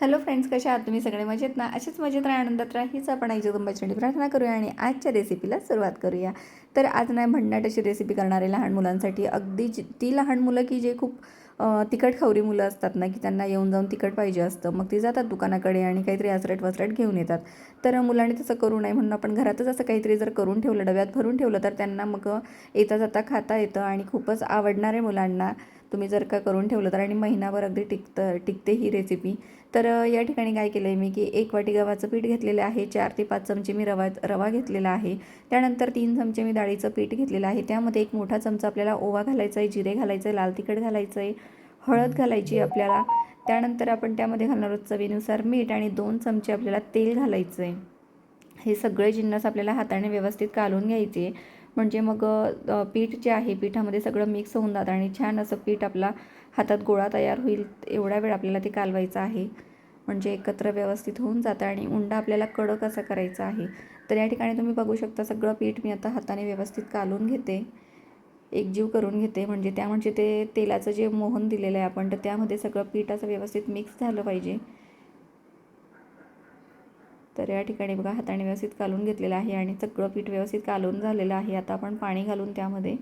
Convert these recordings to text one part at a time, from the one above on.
Hello friends कशा आहात? तुम्ही सगळे मजेत ना? असेच मजेत राहा आनंदात राहा. हीच आपण आई जगदंबाची प्रार्थना करूया आणि आजच्या रेसिपीला सुरुवात करूया. तर आज नाही भन्नाट अशी रेसिपी करणारे लहान मुलांसाठी अगदी जी ती लहान मुलं की जे खूप तिखट खवरी मुलं असतात ना की त्यांना येऊन जाऊन तिखट पाहिजे असतं. मग ती जातात दुकानाकडे आणि काहीतरी आसरट वसरट घेऊन येतात. तर मुलांनी तसं करू नये म्हणून आपण घरातच असं काहीतरी जर करून ठेवलं डब्यात भरून ठेवलं तर त्यांना मग येता जाता खाता येतं आणि खूपच आवडणार आहे मुलांना तुम्ही जर का करून ठेवलं तर. आणि महिनाभर अगदी टिकतं टिकते ही रेसिपी तर या ठिकाणी काय केलं आहे मी की एक वाटी गव्हाचं पीठ घेतलेलं आहे चार ते पाच चमचे मी रवा रवा घेतलेला आहे. त्यानंतर तीन चमचे मी डाळीचं पीठ घेतलेलं आहे. त्यामध्ये एक मोठा चमचा आपल्याला ओवा घालायचा आहे जिरे घालायचं आहे लाल तिखट घालायचं आहे. हळद घालायची आहे आपल्याला. त्यानंतर आपण त्यामध्ये घालणार आहोत चवीनुसार मीठ आणि दोन चमचे आपल्याला तेल घालायचं आहे हे सगळे जिन्नस आपल्याला हाताने व्यवस्थित कालून घ्यायचे. म्हणजे मग पीठ जे आहे पिठामध्ये सगळं मिक्स होऊन जातं आणि छान असं पीठ आपला हातात गोळा तयार होईल एवढा वेळ आपल्याला ते कालवायचं आहे. म्हणजे एकत्र व्यवस्थित होऊन जातं आणि उंडा आपल्याला कडक असा करायचा आहे. तर या ठिकाणी तुम्ही बघू शकता सगळं पीठ मी आता हाताने व्यवस्थित कालून घेते. एकजीव करून घेते. म्हणजे त्या म्हणजे ते तेलाचं जे मोहन दिलेलं आहे आपण तर त्यामध्ये सगळं पीठ असं व्यवस्थित मिक्स झालं पाहिजे. तर या ठिकाणी बघा हाताने व्यवस्थित कालून घेतलेलं आहे आणि सगळं पीठ व्यवस्थित कालून झालेलं आहे. आता आपण पाणी घालून त्यामध्ये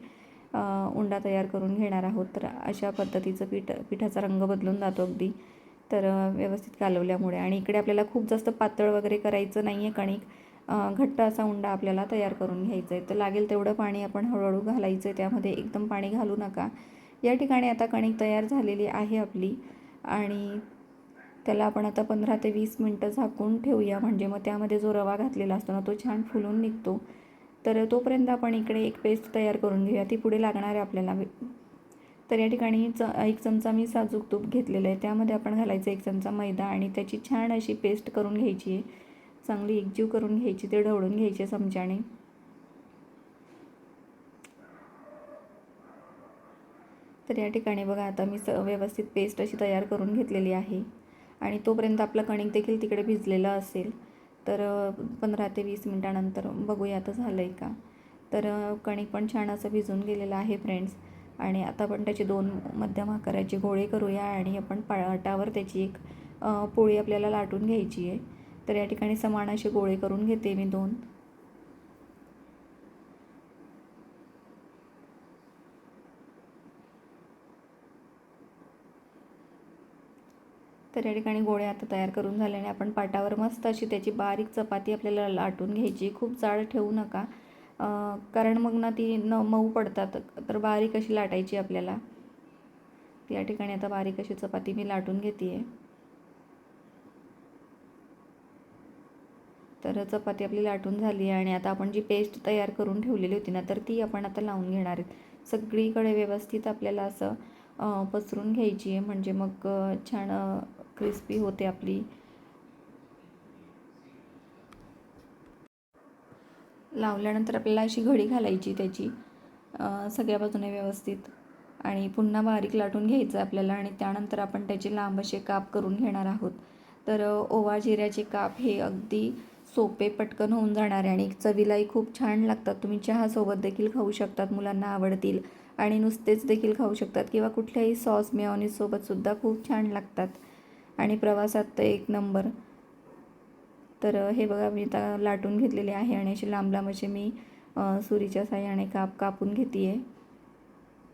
उंडा तयार करून घेणार आहोत. तर अशा पद्धतीचं पीठ पिठाचा रंग बदलून जातो अगदी. तर व्यवस्थित कालवल्यामुळे. आणि इकडे आपल्याला खूप जास्त पातळ वगैरे करायचं नाही आहे कणिक. घट्ट असा उंडा आपल्याला तयार करून घ्यायचा आहे तर लागेल तेवढं पाणी आपण हळूहळू घालायचं आहे त्यामध्ये एकदम पाणी घालू नका. या ठिकाणी आता कणिक तयार झालेली आहे आपली. आणि त्याला आपण आता पंधरा ते वीस मिनटं झाकून ठेवूया. म्हणजे मग त्यामध्ये जो रवा घातलेला असतो ना तो छान फुलून निघतो. तर तोपर्यंत आपण इकडे एक पेस्ट तयार करून घेऊया. ती पुढे लागणार आहे आपल्याला. तर या ठिकाणी च एक चमचा मी साजूक तूप घेतलेलं आहे. त्यामध्ये आपण घालायचं एक चमचा मैदा. आणि त्याची छान अशी पेस्ट करून घ्यायची आहे. चांगली एकजीव करून घ्यायची ते ढवळून घ्यायचे चमच्याने तर या ठिकाणी बघा आता मी स व्यवस्थित पेस्ट अशी तयार करून घेतलेली आहे. आणि तोपर्यंत आपलं कणिक देखील तिकडे भिजलेलं असेल. तर पंधरा ते वीस मिनटानंतर बघूया आता झालं आहे का? तर कणिक पण छान असं भिजून गेलेलं आहे फ्रेंड्स आणि आता आपण त्याचे दोन मध्यम आकाराचे गोळे करूया आणि आपण पाटावर त्याची एक पोळी आपल्याला लाटून घ्यायची आहे. तर या ठिकाणी समान असे गोळे करून घेते मी दोन. तर या ठिकाणी गोळे आता तयार करून झाल्याने आपण पाटावर मस्त अशी त्याची बारीक चपाती आपल्याला लाटून घ्यायची. खूप जाड ठेवू नका. कारण मग ना ती न मऊ पडतात तर बारीक अशी लाटायची आपल्याला. या ठिकाणी आता बारीक अशी चपाती मी लाटून घेते आहे तर चपाती आपली लाटून झाली आहे आणि आता आपण जी पेस्ट तयार करून ठेवलेली होती ना तर ती आपण आता लावून घेणार आहेत. सगळीकडे व्यवस्थित आपल्याला असं पसरून घ्यायची आहे. म्हणजे मग छान क्रिस्पी होते आपली. लावल्यानंतर आपल्याला अशी घडी घालायची त्याची सगळ्या बाजूने व्यवस्थित. आणि पुन्हा बारीक लाटून घ्यायचं आपल्याला आणि त्यानंतर आपण त्याचे लांब असे काप करून घेणार आहोत. तर ओवा जिऱ्याचे काप हे अगदी सोपे पटकन होऊन जाणारे आणि चवीलाही खूप छान लागतात. तुम्ही चहासोबत देखील खाऊ शकतात मुलांना आवडतील आणि नुसतेच देखील खाऊ शकतात किंवा कुठल्याही सॉस मेऑनीजसोबतसुद्धा खूप छान लागतात. आणि प्रवासात तर एक नंबर. तर हे बघा मी आता लाटून घेतलेले आहे आणि असे लांब लांब असे मी सुरीच्या साह्याने काप कापून घेते आहे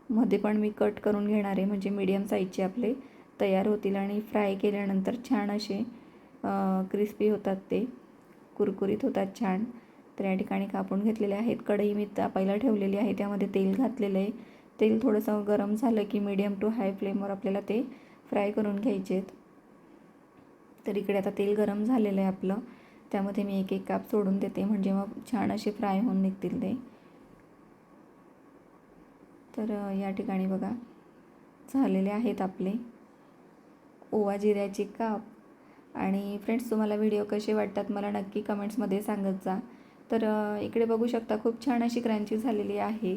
मध्ये पण मी कट करून घेणार आहे म्हणजे मीडियम साईजचे आपले तयार होतील आणि फ्राय केल्यानंतर छान असे क्रिस्पी होतात ते. कुरकुरीत होतात छान. तर या ठिकाणी कापून घेतलेले आहेत. कढई मी तापायला ठेवलेली आहे. त्यामध्ये तेल घातलेलं आहे. तेल थोडंसं गरम झालं की मीडियम टू हाय फ्लेमवर आपल्याला ते फ्राय करून घ्यायचे आहेत तर इकडे आता तेल गरम झालेलं आहे आपलं. त्यामध्ये मी एक एक काप सोडून देते. म्हणजे मग छान असे फ्राय होऊन निघतील ते. तर या ठिकाणी बघा. झालेले आहेत आपले. ओवा जिऱ्याचे काप. आणि फ्रेंड्स तुम्हाला व्हिडिओ कसे वाटतात मला नक्की कमेंट्समध्ये सांगत जा. तर इकडे बघू शकता खूप छान अशी क्रंची झालेली आहे.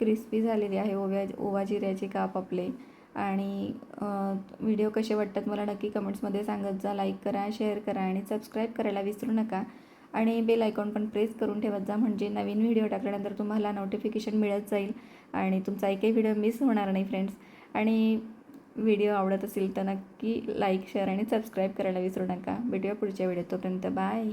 क्रिस्पी झालेली आहे ओव्या ओवा जिऱ्याचे काप आपले. आणि व्हिडिओ कसे वाटतात मला नक्की कमेंट्समध्ये सांगत जा. लाईक करा शेअर करा आणि सबस्क्राईब करायला विसरू नका. आणि बेल आयकॉन पण प्रेस करून ठेवत जा म्हणजे नवीन व्हिडिओ टाकल्यानंतर तुम्हाला नोटिफिकेशन मिळत जाईल आणि तुमचा एकही व्हिडिओ मिस होणार नाही फ्रेंड्स. आणि व्हिडिओ आवडत असेल तर नक्की लाईक शेअर आणि सबस्क्राईब करायला विसरू नका. भेटूया पुढच्या व्हिडिओ तोपर्यंत. बाय.